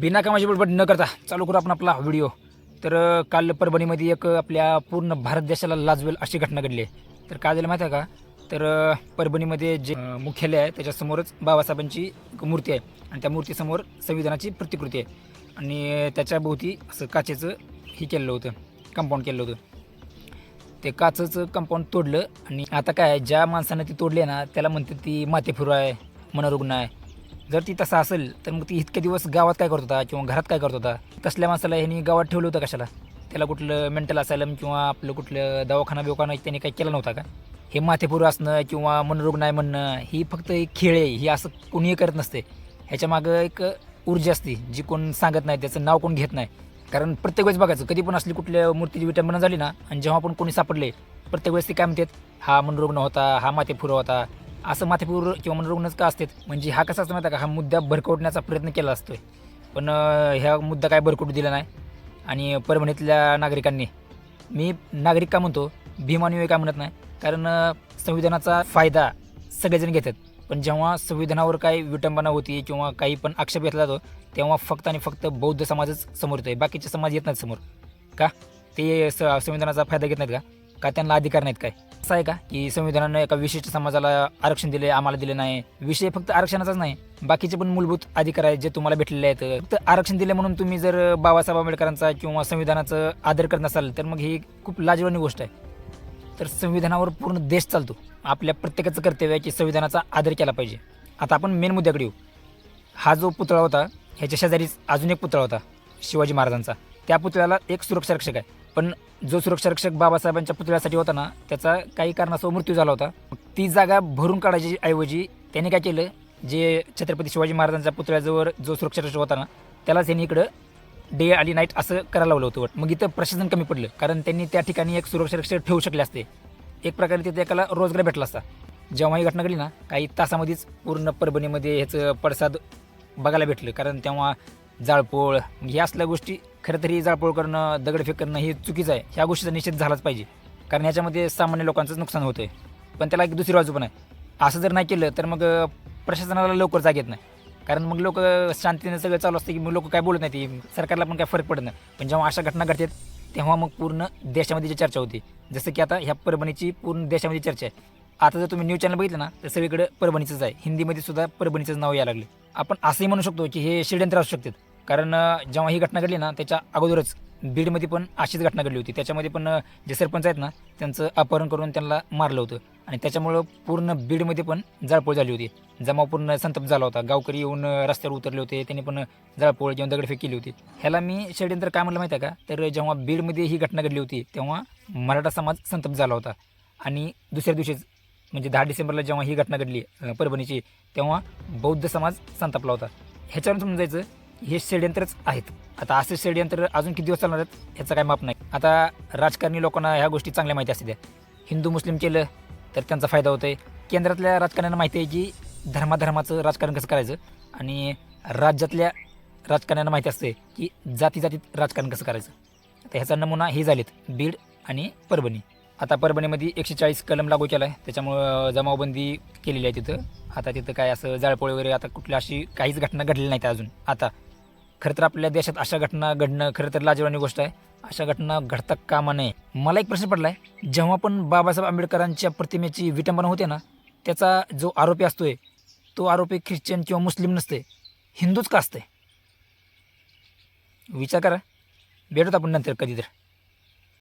बिना कामाची बडबड न करता चालू करू आपण आपला व्हिडिओ. तर काल परभणीमध्ये एक आपल्या पूर्ण भारत देशाला लाजवेल अशी घटना घडली. आहे तर काय झालं माहिती आहे का? तर परभणीमध्ये जे मुख्यालय आहे त्याच्यासमोरच बाबासाहेबांची एक मूर्ती आहे. आणि त्या मूर्तीसमोर संविधानाची प्रतिकृती आहे. आणि त्याच्याभोवती असं काचेचं हे केलेलं होतं कंपाऊंड केलं होतं. ते काचचं कंपाऊंड तोडलं आणि आता काय आहे, ज्या माणसानं ती तोडली आहे ना त्याला म्हणते ती मातेफुरू आहे मनोरुग्ण आहे. जर ती तसं असेल तर मग ती इतके दिवस गावात काय करत होता किंवा घरात काय करत होता? तसल्या माणसाला ह्यांनी गावात ठेवलं होतं कशाला? त्याला कुठलं मेंटल असायलम किंवा आपलं कुठलं दवाखाना बिवखाना त्यांनी काही केलं नव्हता का? हे माथेपुरं असणं किंवा मनोरुग्ण नाही म्हणणं ही फक्त एक खेळ आहे ही असं कोणीही करत नसते. ह्याच्या मागं एक ऊर्जा असते जी कोण सांगत नाही त्याचं नाव कोण घेत नाही. कारण प्रत्येक वेळेस बघायचं कधी पण असली कुठल्या मूर्तीची विटंबना झाली ना आणि जेव्हा पण कोणी सापडले प्रत्येक वेळेस ते काय म्हणतात? हा मनोरुग्ण होता हा माथेपुरा होता असं माथेपूर किंवा मनोरुग्णच का असतात? म्हणजे हा कसा असतो माहिती का? हा मुद्दा भरकवण्याचा प्रयत्न केला असतोय. पण ह्या मुद्दा काय भरकटू दिला नाही. आणि परभणीतल्या नागरिकांनी मी नागरिक का म्हणतो? भीमानुय का म्हणत नाही? कारण संविधानाचा फायदा सगळेजण घेतात. पण जेव्हा संविधानावर काही विटंबना होती किंवा काही पण आक्षेप घेतला जातो तेव्हा फक्त आणि फक्त बौद्ध समाजच समोर येतोय. बाकीचे समाज येत नाहीत समोर. का? ते स संविधानाचा फायदा घेत नाहीत का? का त्यांना अधिकार नाहीत काय? असं आहे का? की संविधानानं एका विशिष्ट समाजाला आरक्षण दिले आम्हाला दिले नाही. विषय फक्त आरक्षणाचाच नाही. बाकीचे पण मूलभूत अधिकार आहेत जे तुम्हाला भेटलेले आहेत. फक्त आरक्षण दिले म्हणून तुम्ही जर बाबासाहेब आंबेडकरांचा किंवा संविधानाचं आदर करत नसाल तर मग ही खूप लाजवानी गोष्ट आहे. तर संविधानावर पूर्ण देश चालतो. आपल्या प्रत्येकाचं कर्तव्य आहे की संविधानाचा आदर केला पाहिजे. आता आपण मेन मुद्द्याकडे येऊ. हा जो पुतळा होता ह्याच्या शेजारीच अजून एक पुतळा होता शिवाजी महाराजांचा. त्या पुतळ्याला एक सुरक्षा रक्षक आहे. पण जो सुरक्षा रक्षक बाबासाहेबांच्या पुतळ्यासाठी होता ना त्याचा काही कारणास्तव मृत्यू झाला होता. ती जागा भरून काढायची ऐवजी त्याने काय केलं जे छत्रपती शिवाजी महाराजांच्या पुतळ्याजवळ जो सुरक्षा रक्षक होता ना त्यालाच त्यांनी इकडं डे आणि नाईट असं करायला लावलं होतं. मग इथं प्रशासन कमी पडलं कारण त्यांनी त्या ठिकाणी एक सुरक्षा रक्षक ठेवू शकले असते. एक प्रकारे तिथे एकाला रोजगार भेटला असता. जेव्हा ही घटना घडली ना काही तासामध्येच पूर्ण परभणीमध्ये ह्याचं पडसाद बघायला भेटलं कारण तेव्हा जाळपोळ. ह्या असल्या गोष्टी खरं तरी जाळपोळ करणं दगडफेक करणं हे चुकीचं आहे. ह्या गोष्टीचा निषेध झालाच पाहिजे. कारण याच्यामध्ये सामान्य लोकांचंच नुकसान होतंय. पण त्याला एक दुसरी बाजू पण आहे. असं जर नाही केलं तर मग प्रशासनाला लवकर जाग येत नाही. कारण मग लोक शांतीने सगळं चालू असतं की मग लोक काय बोलत नाही सरकारला पण काय फरक पडत नाही. पण जेव्हा अशा घटना घडतात तेव्हा मग पूर्ण देशामध्ये जी चर्चा होती. जसं की आता ह्या परभणीची पूर्ण देशामध्ये चर्चा आहे. आता जर तुम्ही न्यूज चॅनल बघितलं ना तर सगळीकडे परभणीचंच आहे. हिंदीमध्ये सुद्धा परभणीचंच नाव यायला लागले. आपण असंही म्हणू शकतो की हे षडयंत्र असू शकतात. कारण जेव्हा ही घटना घडली ना त्याच्या अगोदरच बीडमध्ये पण अशीच घटना घडली होती. त्याच्यामध्ये पण जे सरपंच आहेत ना त्यांचं अपहरण करून त्यांना मारलं होतं. आणि त्याच्यामुळं पूर्ण बीडमध्ये पण जाळपोळ झाली होती. जमाव पूर्ण संतप्त झाला होता. गावकरी येऊन रस्त्यावर उतरले होते. त्यांनी पण जाळपोळ जेवण दगडफेक केली होती. ह्याला मी षडयंत्र काय म्हणलं माहिती आहे का? तर जेव्हा बीडमध्ये ही घटना घडली होती तेव्हा मराठा समाज संतप्त झाला होता. आणि दुसऱ्या दिवशीच म्हणजे दहा डिसेंबरला जेव्हा ही घटना घडली परभणीची तेव्हा बौद्ध समाज संतापला होता. ह्याच्यावरून समजायचं हे षडयंत्रच आहेत. आता असे षडयंत्र अजून किती दिवस चालणार आहेत ह्याचं काय माप नाही. आता राजकारणी लोकांना ह्या गोष्टी चांगल्या माहिती असते त्या हिंदू मुस्लिम केलं तर त्यांचा फायदा होतोय. केंद्रातल्या राजकारण्यांना माहिती आहे की धर्माधर्माचं राजकारण कसं करायचं आणि राज्यातल्या राजकारण्यांना माहिती असते की जाती जातीत राजकारण कसं करायचं. तर ह्याचा नमुना हे झालेत बीड आणि परभणी. आता परभणीमध्ये एकशे चाळीस कलम लागू केला आहे त्याच्यामुळं जमावबंदी केलेली आहे तिथं. आता तिथं काय असं जाळपोळ वगैरे आता कुठली अशी काहीच घटना घडली नाहीत अजून. आता खरं तर आपल्या देशात अशा घटना घडणं खरं तर लाजवानी गोष्ट आहे. अशा घटना घडता कामा नये मला एक प्रश्न पडला आहे जेव्हा पण बाबासाहेब आंबेडकरांच्या प्रतिमेची विटंबना होते ना त्याचा जो आरोपी असतोय तो आरोपी ख्रिश्चन किंवा मुस्लिम नसते. हिंदूच का असते विचार करा. भेटूत आपण नंतर कधी तर